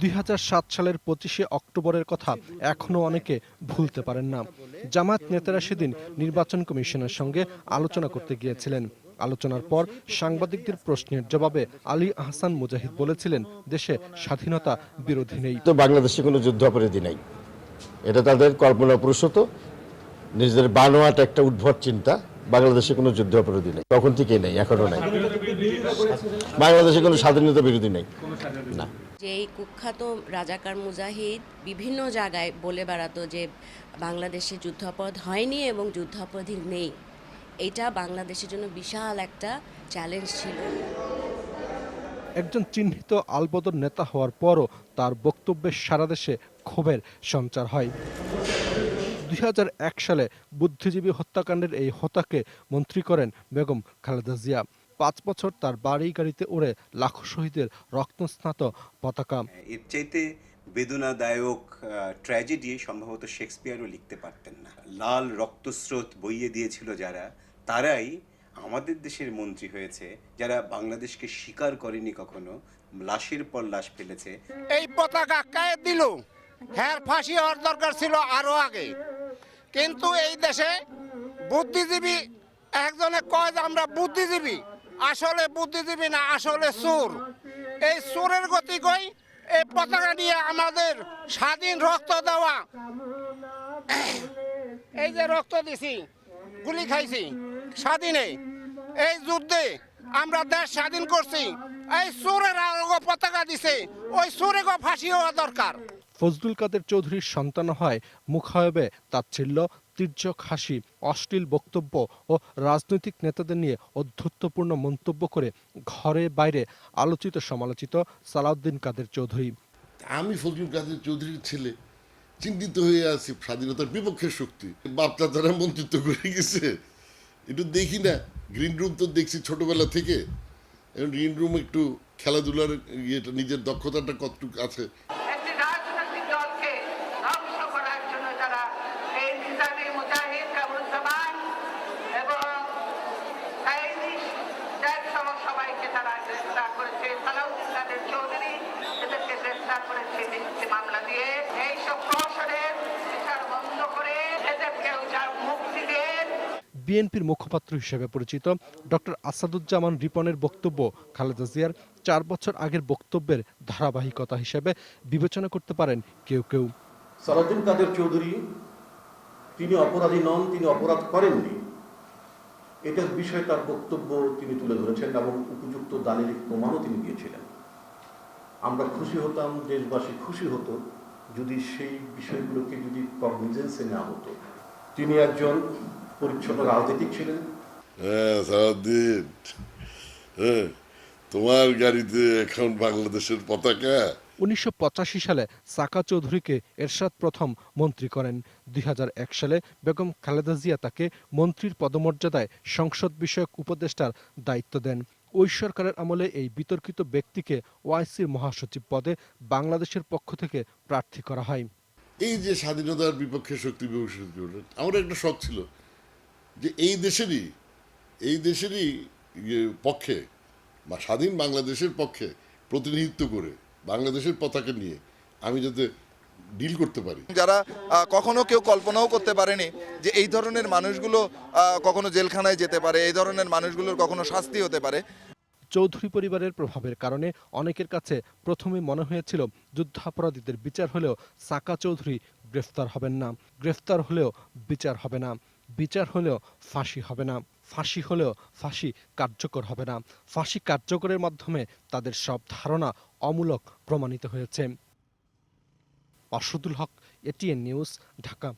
দুই হাজার সাত সালের পঁচিশে অক্টোবরের কথা এখনও অনেকে ভুলতে পারেন না। জামায়াত নেতারা সেদিন নির্বাচন কমিশনের সঙ্গে আলোচনা করতে গিয়েছিলেন। আলোচনার পর সাংবাদিকদের প্রশ্নের জবাবে আলী আহসান মুজাহিদ বলেছিলেন, দেশে স্বাধীনতা বিরোধী নেই। তো বাংলাদেশে কোনো যুদ্ধাপরাধী নাই। এটা তাদের কল্পনা প্রসূত নিজেদের বানোয়াট একটা উদ্ভট চিন্তা, বাংলাদেশে কোনো যুদ্ধাপরাধী নেই। তখন থেকেই নেই এখনও নাই। বাংলাদেশে কোনো স্বাধীনতা বিরোধী নেই। না। যে এই কুখ্যাত রাজাকার মুজাহিদ বিভিন্ন জায়গায় বলে বেড়াতো যে বাংলাদেশে যুদ্ধাপরাধ হয়নি এবং যুদ্ধাপরাধী নেই। এটা বাংলাদেশের জন্য বিশাল একটা চ্যালেঞ্জ ছিল। একজন চিহ্নিত আলবদর নেতা হওয়ার পরও তার বক্তব্যে সারা দেশে ক্ষোভের সঞ্চার হয়। দুই হাজার এক সালে বুদ্ধিজীবী হত্যাকাণ্ডের এই হতাকে মন্ত্রী করেন বেগম খালেদা জিয়া। পাঁচ বছর তার বাড়ি গাড়িতে ওড়ে লাখো শহীদের রক্তস্নাত পতাকা। এর চাইতে বেদনাদায়ক ট্র্যাজেডি সম্ভবত শেক্সপিয়ারও লিখতে পারতেন না। লাল রক্তস্রোত বইয়ে দিয়েছিল যারা তারাই আমাদের দেশের মন্ত্রী হয়েছে যারা বাংলাদেশকে স্বীকার করেনি কখনো লাশের পর লাশ ফেলেছে। এই পতাকা কে দিল? হ্যাঁ ফাঁসি হওয়ার দরকার ছিল আরও আগে। কিন্তু এই দেশে বুদ্ধিজীবী একজনে কয় যে আমরা বুদ্ধিজীবী আসলে বুদ্ধিজীবী না, আসলে সুর এই সুরের গতি কই? এই পতাকা নিয়ে আমাদের স্বাধীন রক্ত দেওয়া। এই যে রক্ত দিছি, গুলি খাইছি, স্বাধীনে। এই যুদ্ধে আমরা দেশ স্বাধীন করছি। এই সুরের পতাকা দিছে, ওই সুরে গো ফাঁসি হওয়া দরকার। ফজলুল কাদের চৌধুরীর সন্তান হয়। মুখায়বে তাচ্ছিল্য, তির্যক হাসি, অশ্লীল বক্তব্য ও রাজনৈতিক নেতাদের নিয়ে অধ্যত্বপূর্ণ মন্তব্য করে ঘরে বাইরে আলোচিত সমালোচিত সালাউদ্দিন কাদের চৌধুরী। আমি ফজলুল কাদের চৌধুরীর ছেলে। চিন্তিত হয়ে আছি, স্বাধীনতার বিপক্ষের শক্তি। বাপটা তারা মন্ত্রিত্ব করে গেছে। একটু দেখি না গ্রিন রুম তো দেখছি ছোটবেলা থেকে। গ্রিন রুম একটু খেলাধুলার ইয়েটা, নিজের দক্ষতাটা কতটুকু আছে একটি রাজনৈতিক দলকে ধ্বংস করার জন্য যারা মুজাহিদ কামরুজ্জামান এবং সহ সবাইকে তারা গ্রেফতার করেছে। সালাউদ্দিন কাদের চৌধুরী এদেরকে গ্রেফতার করেছে মিথ্যে মামলা দিয়ে। এইসব প্রহসনের বিচার বন্ধ করে এদেরকেও যা মুক্তি দেন বিএনপির মুখপাত্র হিসেবে পরিচিত ডক্টর আসাদুজ্জামান রিপনের বক্তব্য খালেদা জিয়ার চার বছর আগের বক্তব্যের ধারাবাহিকতা হিসেবে বিবেচনা করতে পারেন কেউ কেউ। সালাউদ্দিন কাদের চৌধুরী তিনি অপরাধী নন, তিনি অপরাধ করেননি। এটার বিষয়ে তার বক্তব্য তিনি তুলে ধরেছেন এবং উপযুক্ত দালিল প্রমাণও তিনি দিয়েছিলেন। আমরা খুশি হতাম, দেশবাসী খুশি হতো, যদি সেই বিষয়গুলোকে যদি কগনিজেন্সে নেওয়া হতো। তিনি একজন পরিচ্ছন্ন রাজনীতিক ছিলেন। হ্যাঁ হ্যাঁ তোমার গাড়িতে এখন বাংলাদেশের পতাকা উনিশশো পঁচাশি সালে সাকা চৌধুরীকে এরশাদ প্রথম মন্ত্রী করেন। দু হাজার এক সালে বেগম খালেদা জিয়া তাকে মন্ত্রীর পদমর্যাদায় সংসদ বিষয়ক উপদেষ্টার দায়িত্ব দেন। ওই সরকারের আমলে এই বিতর্কিত ব্যক্তিকে ওআইসির মহাসচিব পদে বাংলাদেশের পক্ষ থেকে প্রার্থী করা হয়। এই যে স্বাধীনতার বিপক্ষে শক্তি আমার একটা শখ ছিল যে এই দেশেরই এই দেশেরই ইয়ে পক্ষে বা স্বাধীন বাংলাদেশের পক্ষে প্রতিনিধিত্ব করে বাংলাদেশের পতাকা নিয়ে আমি যাতে ডিল করতে পারি। যারা কখনো কেউ কল্পনাও করতে পারেনি যে এই ধরনের মানুষগুলো কখনো জেলখানায় যেতে পারে এই ধরনের মানুষগুলোর কখনো শাস্তি হতে পারে। চৌধুরী পরিবারের প্রভাবের কারণে অনেকের কাছে প্রথমে মনে হয়েছিল যুদ্ধাপরাধীদের বিচার হলেও সাকা চৌধুরী গ্রেফতার হবেন না। গ্রেফতার হলেও বিচার হবে না। বিচার হলেও ফাঁসি হবে না। ফাঁসি হলেও ফাঁসি কার্যকর হবে না। ফাঁসি কার্যকরের মাধ্যমে তাদের সব ধারণা অমূলক প্রমাণিত হয়েছে। Asadul Haq ATN news Dhaka.